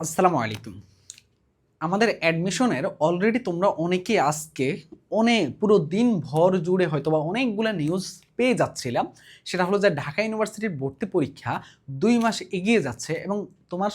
আসসালামু আলাইকুম। আমাদের অ্যাডমিশনের অলরেডি তোমরা অনেকে আজকে অনেক পুরো দিন ভর জুড়ে হয়তো বা অনেকগুলো নিউজ পেয়ে যাচ্ছিলাম। সেটা হলো যে ঢাকা ইউনিভার্সিটির ভর্তি পরীক্ষা দুই মাস এগিয়ে যাচ্ছে এবং তোমার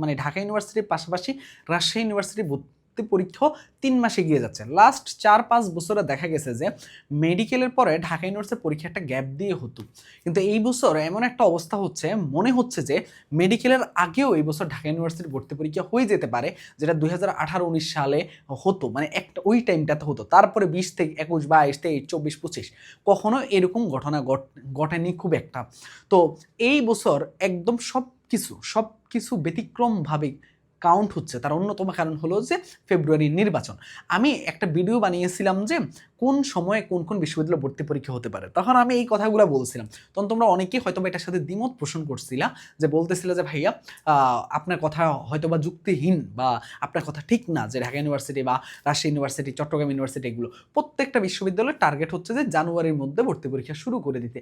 মানে ঢাকা ইউনিভার্সিটির পাশাপাশি রাজশাহী ইউনিভার্সিটির ভর্তি পরীক্ষাও তিন মাস এগিয়ে যাচ্ছে। লাস্ট চার, পাঁচ বছরে দেখা গেছে যে মেডিকেলের পরে ঢাকা ইউনিভার্সিটির পরীক্ষা একটা গ্যাপ দিয়ে হতো। কিন্তু এই বছর এমন একটা অবস্থা হচ্ছে, মনে হচ্ছে যে মেডিকেলের আগেও এই বছর ঢাকা ইউনিভার্সিটির ভর্তি পরীক্ষা হয়ে যেতে পারে, যেটা দুই আঠারো, উনিশ সালে হতো। মানে একটা, ওই টাইমটাতে হতো। তারপরে বিশ থেকে একুশ, বাইশ তেইশ চব্বিশ, পঁচিশ, কখনো এরকম ঘটনা ঘট- ঘটেনি খুব একটা। তো এই বছর একদম সব কিছু সব কিছু ব্যতিক্রমভাবে কাউন্ট হচ্ছে। তার অন্যতম কারণ হলো যে ফেব্রুয়ারির নির্বাচন। আমি একটা ভিডিও বানিয়েছিলাম যে কোন সময়ে কোন কোন বিশ্ববিদ্যালয় ভর্তি পরীক্ষা হতে পারে। তখন আমি এই কথাগুলো বলছিলাম। তখন তোমরা অনেকেই হয়তো বা এটার সাথে দ্বিমত পোষণ করছিলা যে বলতেছিলে যে, ভাইয়া আপনার কথা হয়তো বা যুক্তিহীন বা আপনার কথা ঠিক না যে ঢাকা ইউনিভার্সিটি বা রাজশাহী ইউনিভার্সিটি, চট্টগ্রাম ইউনিভার্সিটি এগুলো। প্রত্যেকটা বিশ্ববিদ্যালয়ের টার্গেট হচ্ছে যে জানুয়ারির মধ্যে ভর্তি পরীক্ষা শুরু করে দিতে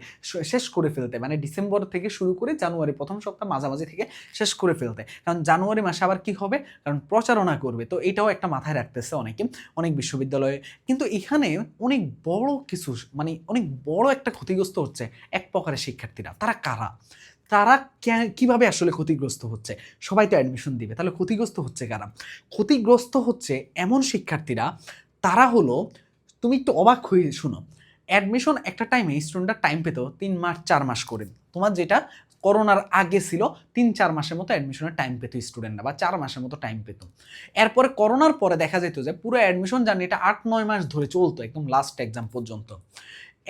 শেষ করে ফেলতে। মানে ডিসেম্বর থেকে শুরু করে জানুয়ারি প্রথম সপ্তাহ মাঝামাঝি থেকে শেষ করে ফেলতে। কারণ জানুয়ারি মাসে আবার কি হবে? কারণ প্রচারণা করবে। তো এটাও একটা মাথায় রাখতেছে অনেকে, অনেক বিশ্ববিদ্যালয়ে। কিন্তু এখানে অনেক বড় কিছু মানে অনেক বড় একটা ক্ষতিগ্রস্ত হচ্ছে এক প্রকারের শিক্ষার্থীরা। তারা কারা? তারা কীভাবে আসলে ক্ষতিগ্রস্ত হচ্ছে? সবাই তো অ্যাডমিশন দিবে। তাহলে ক্ষতিগ্রস্ত হচ্ছে কারা? ক্ষতিগ্রস্ত হচ্ছে এমন শিক্ষার্থীরা, তারা হলো, তুমি একটু অবাক হয়ে শুনো। অ্যাডমিশন একটা টাইমে স্টুডেন্টরা টাইম পেত তিন মাস, চার মাস করে। তোমার যেটা করোনার আগে ছিল, তিন, চার মাসের মতো অ্যাডমিশনের টাইম পেত স্টুডেন্টরা বা চার মাসের মতো টাইম পেত। এরপরে করোনার পরে দেখা যেত যে, পুরো অ্যাডমিশন জার্নিটা আট, নয় মাস ধরে চলতো, একদম লাস্ট এক্সাম পর্যন্ত।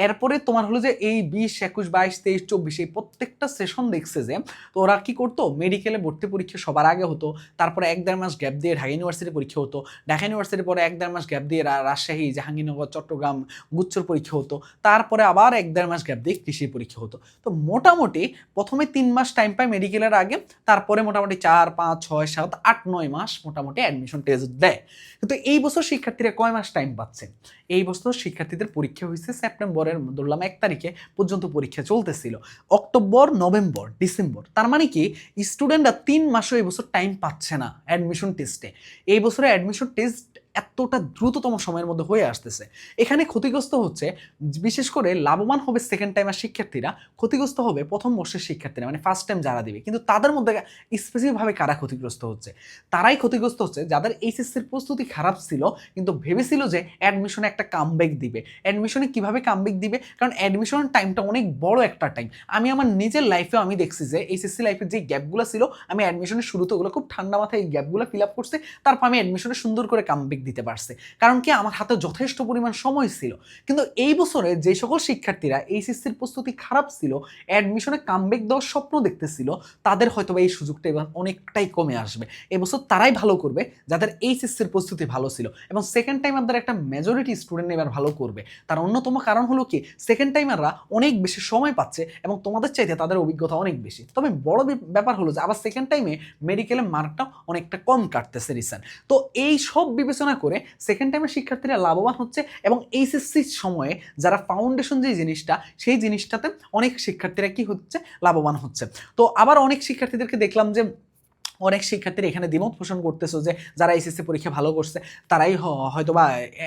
এরপরে তোমার হলো যে এই বিশ, একুশ, বাইশ, তেইশ, চব্বিশ, এই প্রত্যেকটা সেশন দেখছে যে তো ওরা কি করতো? মেডিকেলে ভর্তি পরীক্ষা সবার আগে হতো, তারপরে এক দেড় মাস গ্যাপ দিয়ে ঢাকা ইউনিভার্সিটি পরীক্ষা হতো, ঢাকা ইউনিভার্সিটির পরে এক দেড় মাস গ্যাপ দিয়ে রাজশাহী, জাহাঙ্গীরনগর, চট্টগ্রাম, গুচ্ছর পরীক্ষা হতো, তারপরে আবার এক দেড় মাস গ্যাপ দিয়ে কৃষির পরীক্ষা হতো। তো মোটামুটি প্রথমে তিন মাস টাইম পায় মেডিকেলের আগে, তারপরে মোটামুটি চার, পাঁচ, ছয়, সাত, আট, নয় মাস মোটামুটি অ্যাডমিশন টেস্ট দেয়। কিন্তু এই বছর শিক্ষার্থীরা কয় মাস টাইম পাচ্ছে? এই বছর শিক্ষার্থীদের পরীক্ষা হয়েছে সেপ্টেম্বরের ধরলাম এক তারিখে পর্যন্ত পরীক্ষা চলতেছিল। October, November, December. তার মানে কি স্টুডেন্টরা তিন মাসও এই বছর টাইম পাচ্ছে না অ্যাডমিশন টেস্টে এই বছরে অ্যাডমিশন টেস্ট এতটা দ্রুততম সময়ের মধ্যে হয়ে আসতেছে। এখানে ক্ষতিগ্রস্ত হচ্ছে, বিশেষ করে লাভবান হবে সেকেন্ড টাইমের শিক্ষার্থীরা, ক্ষতিগ্রস্ত হবে প্রথম বর্ষের শিক্ষার্থীরা মানে ফার্স্ট টাইম যারা দিবে। কিন্তু তাদের মধ্যে স্পেসিফিকভাবে কারা ক্ষতিগ্রস্ত হচ্ছে? তারাই ক্ষতিগ্রস্ত হচ্ছে যাদের এইচএসসির প্রস্তুতি খারাপ ছিল, কিন্তু ভেবেছিল যে অ্যাডমিশনে একটা কামব্যাক দিবে। অ্যাডমিশনে কীভাবে কামব্যাক দিবে? কারণ অ্যাডমিশনের টাইমটা অনেক বড় একটা টাইম আমি আমার নিজের লাইফে আমি দেখছি যে এইচএসসি লাইফের যে গ্যাপগুলো ছিল, আমি অ্যাডমিশনের শুরুতে ওগুলো খুব ঠান্ডা মাথায় এই গ্যাপগুলো ফিল আপ করছে, তারপর আমি অ্যাডমিশনে সুন্দর করে কামব্যাক দিতে পারছে। কারণ কি? আমার হাতে যথেষ্ট পরিমাণ সময় ছিল। কিন্তু এই বছরে যে সকল শিক্ষার্থীরা এইচএসসির প্রস্তুতি খারাপ ছিল অ্যাডমিশনে কামব্যাক দেওয়ার স্বপ্ন দেখতেছিল, তাদের হয়তো এই সুযোগটা এবার অনেকটাই কমে আসবে। এবছর তারাই ভালো করবে, যাদের এইচএসসির প্রস্তুতি ভালো ছিল। এবং সেকেন্ড টাইমারদের একটা মেজরিটি স্টুডেন্ট এবার ভালো করবে। তার অন্যতম কারণ হলো কি? সেকেন্ড টাইমাররা অনেক বেশি সময় পাচ্ছে এবং তোমাদের চাইতে তাদের অভিজ্ঞতা অনেক বেশি। তবে বড় ব্যাপার হলো যে আবার সেকেন্ড টাইমে মেডিকেলের মার্কটা অনেকটা কম কাটতেছে রিসেন্ট তো এই সব বিবেচনা করে সেকেন্ড টাইমের শিক্ষার্থীরা লাভবান হচ্ছে এবং এইচএসসির সময়ে যারা ফাউন্ডেশন যে জিনিসটা, সেই জিনিসটাতে অনেক শিক্ষার্থীরা কি হচ্ছে? লাভবান হচ্ছে। তো আবার অনেক শিক্ষার্থীদেরকে দেখলাম যে অনেক শিক্ষার্থীরা এখানে দ্বিমত পোষণ করতেছে যে যারা এসএসসি পরীক্ষা ভালো করছে, তারাই হয়তো বা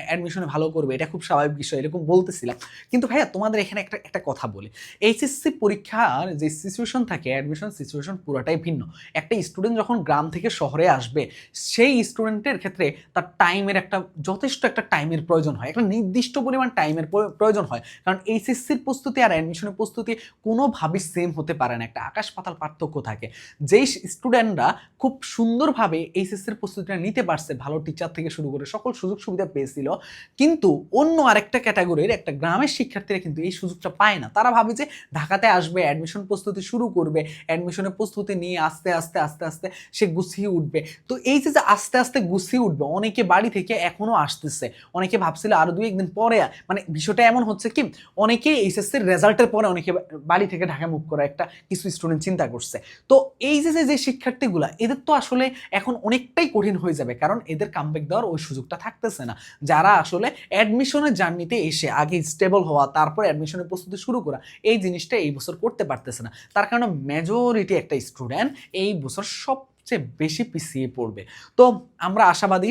অ্যাডমিশনে ভালো করবে, এটা খুব স্বাভাবিক বিষয়, এরকম বলতেছিলাম। কিন্তু ভাইয়া, তোমাদের এখানে একটা একটা কথা বলি। এইচএসসি পরীক্ষার যে সিচুয়েশন থাকে অ্যাডমিশন সিচুয়েশন পুরোটাই ভিন্ন। একটা স্টুডেন্ট যখন গ্রাম থেকে শহরে আসবে, সেই স্টুডেন্টের ক্ষেত্রে তার টাইমের একটা, যথেষ্ট একটা টাইমের প্রয়োজন হয়। একটা নির্দিষ্ট পরিমাণ টাইমের প্রয়োজন হয়। কারণ এইচএসসির প্রস্তুতি আর অ্যাডমিশনের প্রস্তুতি কোনোভাবেই সেম হতে পারে না। একটা আকাশ পাতাল পার্থক্য থাকে। যেই স্টুডেন্টরা খুব সুন্দরভাবে এইচএসসির প্রস্তুতিটা নিতে পারছে ভালো টিচার থেকে শুরু করে সকল সুযোগ সুবিধা পেয়েছিল। কিন্তু অন্য আরেকটা ক্যাটাগরির একটা গ্রামের শিক্ষার্থীরা কিন্তু এই সুযোগটা পায় না। তারা ভাবে যে ঢাকাতে আসবে অ্যাডমিশন প্রস্তুতি শুরু করবে অ্যাডমিশনের প্রস্তুতি নিয়ে আস্তে আস্তে আস্তে আস্তে সে গুছিয়ে উঠবে। তো এই যে আস্তে আস্তে গুছিয়ে উঠবে, অনেকে বাড়ি থেকে এখনও আসতেছে। অনেকে ভাবছিল আরও দুই, একদিন পরে মানে বিষয়টা এমন হচ্ছে কি, অনেকে এইচএসসির রেজাল্টের পরে অনেকে বাড়ি থেকে ঢাকা মুভ করা একটা কিছু স্টুডেন্ট চিন্তা করছে। তো এই যে- যে শিক্ষার্থীগুলা এদের তো আসলে এখন অনেকটাই কঠিন হয়ে যাবে, কারণ এদের কামব্যাক দেওয়ার ওই সুযোগটা থাকতেছে না। যারা আসলে অ্যাডমিশনের জার্নিতে এসে আগে স্টেবল হওয়া, তারপর অ্যাডমিশনের প্রস্তুতি শুরু করা, এই জিনিসটা এই বছর করতে পারতেছে না। তার কারণে মেজরিটি একটা স্টুডেন্ট এই বছর সব সবচেয়ে বেশি পিছিয়ে পড়বে। তো আমরা আশাবাদী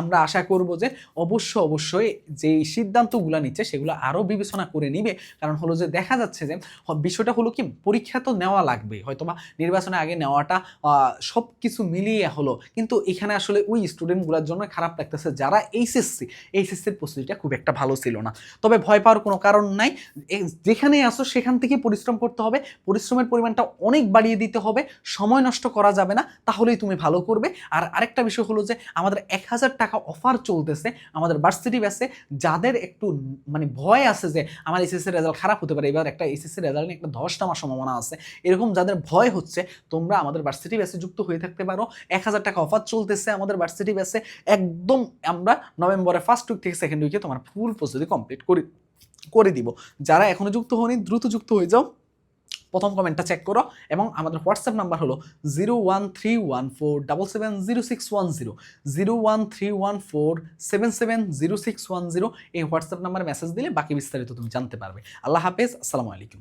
আমরা আশা করব যে অবশ্য অবশ্যই যেই সিদ্ধান্তগুলো নিচ্ছে সেগুলো আরও বিবেচনা করে নিবে। কারণ হলো যে দেখা যাচ্ছে যে বিষয়টা হলো কি, পরীক্ষা তো নেওয়া লাগবে, হয়তোবা নির্বাচনে আগে নেওয়াটা সব কিছু মিলিয়ে হলো। কিন্তু এখানে আসলে ওই স্টুডেন্টগুলোর জন্য খারাপ লাগতেছে যারা এইচএসসি, এইচএসসির প্রস্তুতিটা খুব একটা ভালো ছিল না। তবে ভয় পাওয়ার কোনো কারণ নাই। যেখানে আসো সেখান থেকে পরিশ্রম করতে হবে। পরিশ্রমের পরিমাণটা অনেক বাড়িয়ে দিতে হবে। সময় নষ্ট করা যাবে না। তাহলেই তুমি ভালো করবে। আর আরেকটা বিষয় হলো যে, আমাদের এক হাজার টাকা অফার চলতেছে, আমাদের ভার্সিটি ব্যাসে যাদের একটু মানে ভয় আছে যে, আমার এসএসসি রেজাল্ট খারাপ হতে পারে। এবার একটা এসএসসি রেজাল্ট নিয়ে একটা ধস নামার সম্ভাবনা আছে। এরকম যাদের ভয় হচ্ছে, তোমরা আমাদের ভার্সিটি ব্যাসে যুক্ত হয়ে থাকতে পারো। এক হাজার টাকা অফার চলতেছে আমাদের ভার্সিটি ব্যাসে একদম আমরা নভেম্বরের ফার্স্ট উইক থেকে সেকেন্ড উইকে তোমার ফুল প্রস্তুতি কমপ্লিট করি, করে দিব। যারা এখনও যুক্ত হয়নি, দ্রুত যুক্ত হয়ে যাও। প্রথম কমেন্টটা চেক করো এবং আমাদের হোয়াটসঅ্যাপ নাম্বার হলো zero one three one four double seven zero six one zero zero one three one four seven seven zero six one zero এই হোয়াটসঅ্যাপ নাম্বারে মেসেজ দিলে বাকি বিস্তারিত তুমি জানতে পারবে। আল্লাহ হাফেজ, আসসালামু আলাইকুম।